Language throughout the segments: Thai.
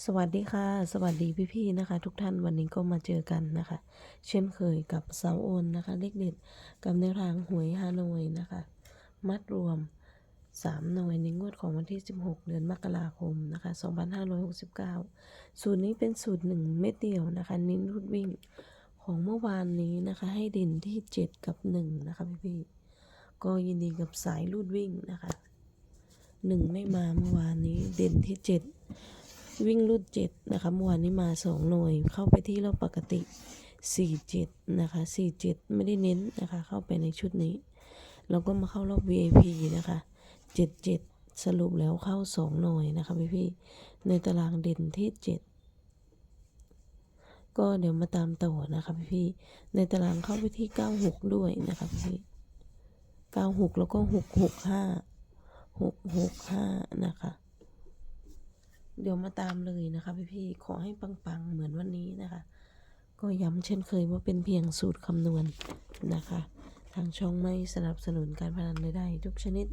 สวัสดีค่ะ สวัสดีพี่ๆนะคะ ทุกท่านวันนี้ก็มาเจอกันนะคะ เช่นเคยกับเสาโอนนะคะเลขเด็ดกับแนวทางหวยฮานอยนะคะ มัดรวม 3 หน่วยในงวดของวันที่ 16 เดือนมกราคมนะคะ 2569 สูตรนี้เป็นสูตร 1 เม็ดเดียวนะคะ นิ้นรูดวิ่งของเมื่อวานนี้นะคะ ให้เด่นที่ 7 กับ 1 นะคะพี่ๆก็ยินดีกับสายรูดวิ่งนะคะ 1 ไม่มาเมื่อวานนี้เด่นที่ 7 วิ่งรูดเจ็ดนะคะเมื่อวานนี้มาสองหน่วย เข้าไปที่รอบปกติสี่เจ็ดนะคะสี่เจ็ดไม่ได้เน้นนะคะ เข้าไปในชุดนี้แล้วก็มาเข้ารอบ VIP นะคะเจ็ดเจ็ดสรุปแล้วเข้าสองหน่วยนะคะพี่พี่ในตารางเด่นที่เจ็ดก็เดี๋ยวมาตามต่อนะคะพี่พี่ในตารางเข้าไปที่เก้าหกด้วยนะคะพี่พี่เก้าหกแล้วก็หกหกห้าหกหกห้านะคะ เดี๋ยวมาตามเลยนะคะพี่ๆขอให้ปังๆ เหมือนวันนี้นะคะ ก็ย้ำเช่นเคยว่าเป็นเพียงสูตรคำนวณนะคะ ทางช่องไม่สนับสนุนการพนันใดๆทุกชนิด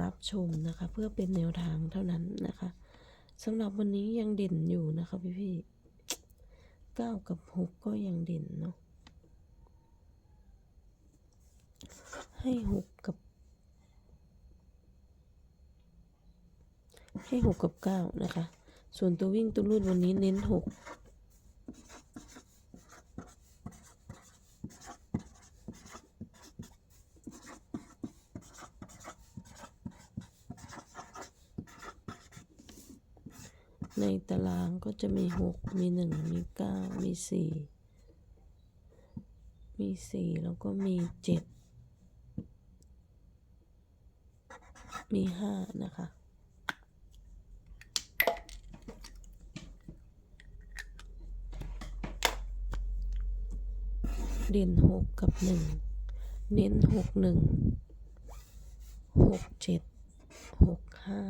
รับชมนะคะ เพื่อเป็นแนวทางเท่านั้นนะคะสำหรับวันนี้ยังเด่นอยู่นะคะพี่ๆเก้ากับหกก็ยังเด่นเนาะให้หกกับ ให้หกกับเก้านะคะ ส่วนตัววิ่งตัวรูดวันนี้เน้นหกในตารางก็จะมีหกมีหนึ่งมีเก้ามีสี่มีสี่แล้วก็มีเจ็ดมีห้านะคะ เด่นหกกับหนึ่งเน้นหกหนึ่งหกเจ็ดหกห้า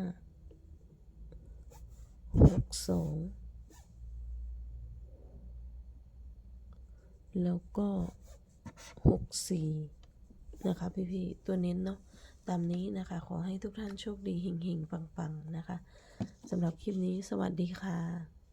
หกสองแล้วก็หกสี่นะคะพี่ๆตัวเน้นเนาะตามนี้นะคะ ขอให้ทุกท่านโชคดีเฮงๆปังๆนะคะสำหรับคลิปนี้สวัสดีค่ะ